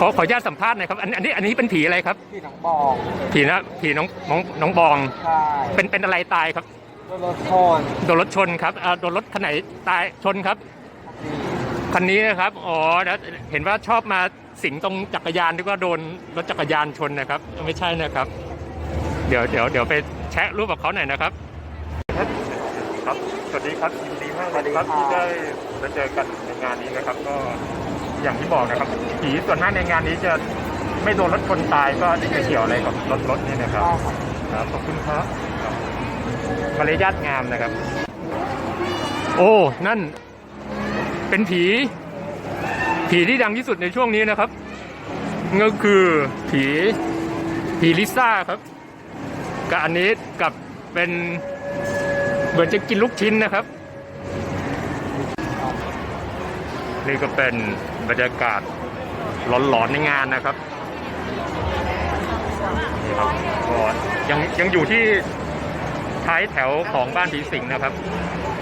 ขอขออนุญาตสัมภาษณ์หน่อยครับอันอันนี้อันนี้เป็นผีอะไรครับพี่น้องบองผีนะผีน้องน้องน้องบอง ใช่เป็นเป็นอะไรตายครับ รถรถชนโดนรถชนครับอ่าโดนรถคันไหนตายชนครับ คันนี้นะครับอ๋อแล้วเห็นว่าชอบมาสิงตรงจักรยานที่ว่าโดนรถจักรยานชนนะครับ ไม่ใช่นะครับ เดี๋ยวเดี๋ยวเดี๋ยวไปแชะรูปกับเขาหน่อยนะครับ ครับ สวัสดีครับยินดีมากเลยครับที่ได้มาเจอกันในงานนี้นะครับ ก็ อย่างที่บอกนะครับผีส่วนมากในงานนี้จะไม่โดนรถชนตายก็ไม่เกี่ยวอะไรกับรถรถนี่นะครับครับขอบคุณครับครับมารยาทงามนะครับ โอ้ นั่น เป็นผี ผีที่ดังที่สุดในช่วงนี้นะครับก็คือผี ผีลิซ่าครับกับอันนี้กับเป็นเหมือนจะกินลูกชิ้นนะครับ นี่ก็เป็นบรรยากาศหลอนๆในงานนะครับนี่ครับก็ยังยังอยู่ที่ท้ายแถวของบ้านผีสิงนะครับ